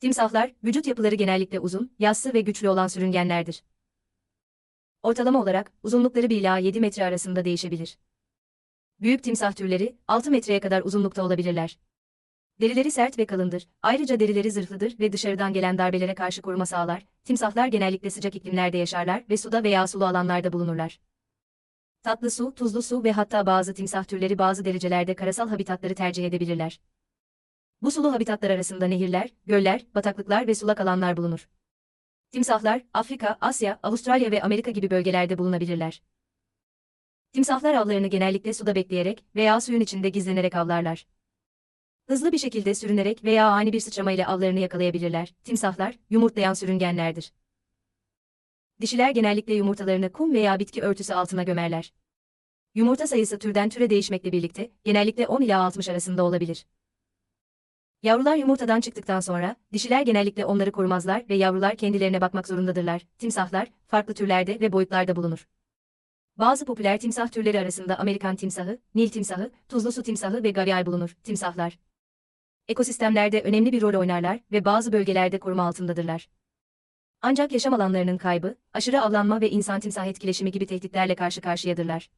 Timsahlar, vücut yapıları genellikle uzun, yassı ve güçlü olan sürüngenlerdir. Ortalama olarak, uzunlukları 1 ila 7 metre arasında değişebilir. Büyük timsah türleri, 6 metreye kadar uzunlukta olabilirler. Derileri sert ve kalındır. Ayrıca derileri zırhlıdır ve dışarıdan gelen darbelere karşı koruma sağlar. Timsahlar genellikle sıcak iklimlerde yaşarlar ve suda veya sulu alanlarda bulunurlar. Tatlı su, tuzlu su ve hatta bazı timsah türleri bazı derecelerde karasal habitatları tercih edebilirler. Bu sulu habitatlar arasında nehirler, göller, bataklıklar ve sulak alanlar bulunur. Timsahlar, Afrika, Asya, Avustralya ve Amerika gibi bölgelerde bulunabilirler. Timsahlar avlarını genellikle suda bekleyerek veya suyun içinde gizlenerek avlarlar. Hızlı bir şekilde sürünerek veya ani bir sıçrama ile avlarını yakalayabilirler. Timsahlar, yumurtlayan sürüngenlerdir. Dişiler genellikle yumurtalarını kum veya bitki örtüsü altına gömerler. Yumurta sayısı türden türe değişmekle birlikte, genellikle 10 ila 60 arasında olabilir. Yavrular yumurtadan çıktıktan sonra, dişiler genellikle onları korumazlar ve yavrular kendilerine bakmak zorundadırlar. Timsahlar, farklı türlerde ve boyutlarda bulunur. Bazı popüler timsah türleri arasında Amerikan timsahı, Nil timsahı, tuzlu su timsahı ve gavial bulunur. Timsahlar, ekosistemlerde önemli bir rol oynarlar ve bazı bölgelerde koruma altındadırlar. Ancak yaşam alanlarının kaybı, aşırı avlanma ve insan timsah etkileşimi gibi tehditlerle karşı karşıyadırlar.